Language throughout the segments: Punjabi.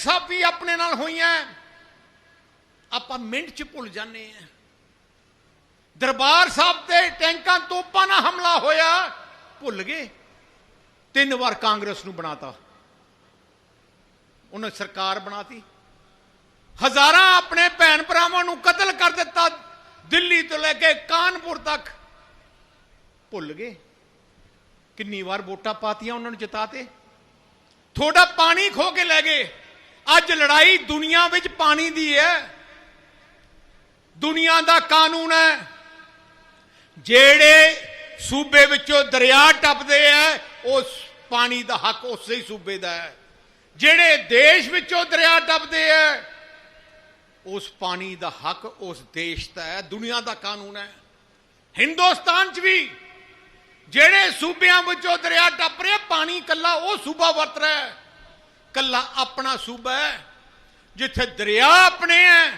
ਬੇਇਨਸਾਫੀ ਆਪਣੇ ਨਾਲ ਹੋਈਆਂ ਆਪਾਂ ਮਿੰਟ 'ਚ ਭੁੱਲ ਜਾਂਦੇ ਆ ਦਰਬਾਰ ਸਾਹਿਬ ਤੇ ਟੈਂਕਾਂ ਤੋਪਾਂ ਨਾਲ ਹਮਲਾ ਹੋਇਆ। ਭੁੱਲ ਗਏ। ਤਿੰਨ ਵਾਰ ਕਾਂਗਰਸ ਨੂੰ ਬਣਾਤਾ। ਉਹਨੇ ਸਰਕਾਰ ਬਣਾਤੀ। ਹਜ਼ਾਰਾਂ ਆਪਣੇ ਭੈਣ ਭਰਾਵਾਂ ਨੂੰ ਕਤਲ ਕਰ ਦਿੱਤਾ। ਦਿੱਲੀ ਤੋਂ ਲੈ ਕੇ ਕਾਨਪੁਰ ਤੱਕ। ਭੁੱਲ ਗਏ। ਕਿੰਨੀ ਵਾਰ ਵੋਟਾਂ ਪਾਤੀਆਂ ਉਹਨਾਂ ਨੂੰ ਜਿਤਾਤੇ। ਥੋੜਾ ਪਾਣੀ ਖੋ ਕੇ ਲੈ ਗਏ। ਅੱਜ ਲੜਾਈ ਦੁਨੀਆ ਵਿੱਚ ਪਾਣੀ ਦੀ ਹੈ। ਦੁਨੀਆ ਦਾ ਕਾਨੂੰਨ ਹੈ। ਜਿਹੜੇ ਸੂਬੇ ਵਿੱਚੋਂ ਦਰਿਆ ਟੱਪਦੇ ਆ ਉਸ ਪਾਣੀ ਦਾ ਹੱਕ ਉਸੇ ਹੀ ਸੂਬੇ ਦਾ ਹੈ। ਜਿਹੜੇ ਦੇਸ਼ ਵਿੱਚੋਂ ਦਰਿਆ ਟੱਪਦੇ ਆ ਉਸ ਪਾਣੀ ਦਾ ਹੱਕ ਉਸ ਦੇਸ਼ ਦਾ ਹੈ। ਦੁਨੀਆ ਦਾ ਕਾਨੂੰਨ ਹੈ। ਹਿੰਦੁਸਤਾਨ 'ਚ ਵੀ ਜਿਹੜੇ ਸੂਬਿਆਂ ਵਿੱਚੋਂ ਦਰਿਆ ਟੱਪ ਰਿਹਾ, ਪਾਣੀ ਕੱਲਾ ਉਹ ਸੂਬਾ ਵਰਤ ਰਿਹਾ ਹੈ। ਕੱਲਾ ਆਪਣਾ ਸੂਬਾ ਹੈ, ਜਿੱਥੇ ਦਰਿਆ ਆਪਣੇ ਹੈ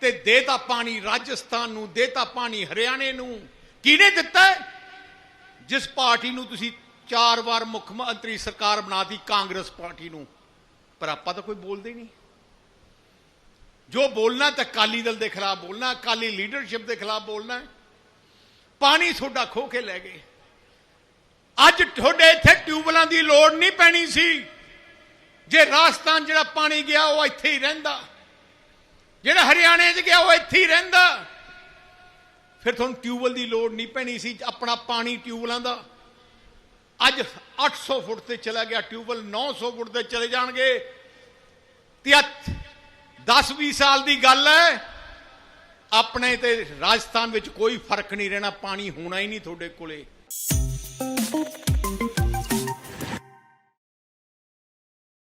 ਤੇ ਦੇਤਾ ਪਾਣੀ ਰਾਜਸਥਾਨ ਨੂੰ ਦੇਤਾ ਪਾਣੀ ਹਰਿਆਣੇ ਨੂੰ। ਕਿਹਨੇ ਦਿੱਤਾ ਜਿਸ ਪਾਰਟੀ ਨੂੰ ਤੁਸੀਂ ਚਾਰ ਵਾਰ ਮੁੱਖ ਮੰਤਰੀ ਸਰਕਾਰ ਬਣਾਤੀ, ਕਾਂਗਰਸ ਪਾਰਟੀ ਨੂੰ। ਪਰ ਆਪਾਂ ਤਾਂ ਕੋਈ ਬੋਲਦੇ ਨਹੀਂ। ਜੋ ਬੋਲਣਾ ਤਾਂ ਅਕਾਲੀ ਦਲ ਦੇ ਖਿਲਾਫ ਬੋਲਣਾ, ਅਕਾਲੀ ਲੀਡਰਸ਼ਿਪ ਦੇ ਖਿਲਾਫ ਬੋਲਣਾ ਪਾਣੀ ਤੁਹਾਡਾ ਖੋ ਕੇ ਲੈ ਗਏ। ਅੱਜ ਤੁਹਾਡੇ ਇੱਥੇ ਟਿਊਬਲਾਂ ਦੀ ਲੋੜ ਨਹੀਂ ਪੈਣੀ ਸੀ। ਜੇ ਰਾਜਸਥਾਨ ਜਿਹੜਾ ਪਾਣੀ ਗਿਆ, ਉਹ ਇੱਥੇ ਹੀ ਰਹਿੰਦਾ। ਜਿਹੜਾ ਹਰਿਆਣੇ 'ਚ ਗਿਆ, ਉਹ ਇੱਥੇ ਹੀ ਰਹਿੰਦਾ। ਫਿਰ ਤੁਹਾਨੂੰ ਟਿਊਬਲ ਦੀ ਲੋੜ ਨਹੀਂ ਪੈਣੀ ਸੀ, ਆਪਣਾ ਪਾਣੀ ਟਿਊਬਲਾਂ ਦਾ। ਅੱਜ 800 ਫੁੱਟ ਤੇ ਚਲਾ ਗਿਆ ਟਿਊਬਲ 900 ਫੁੱਟ ਤੇ ਚਲੇ ਜਾਣਗੇ। ਤੇ 10 20 ਸਾਲ ਦੀ ਗੱਲ ਹੈ, ਆਪਣੇ ਤੇ ਰਾਜਸਥਾਨ ਵਿੱਚ ਕੋਈ ਫ਼ਰਕ ਨਹੀਂ ਰਹਿਣਾ, ਪਾਣੀ ਹੋਣਾ ਹੀ ਨਹੀਂ ਤੁਹਾਡੇ ਕੋਲੇ।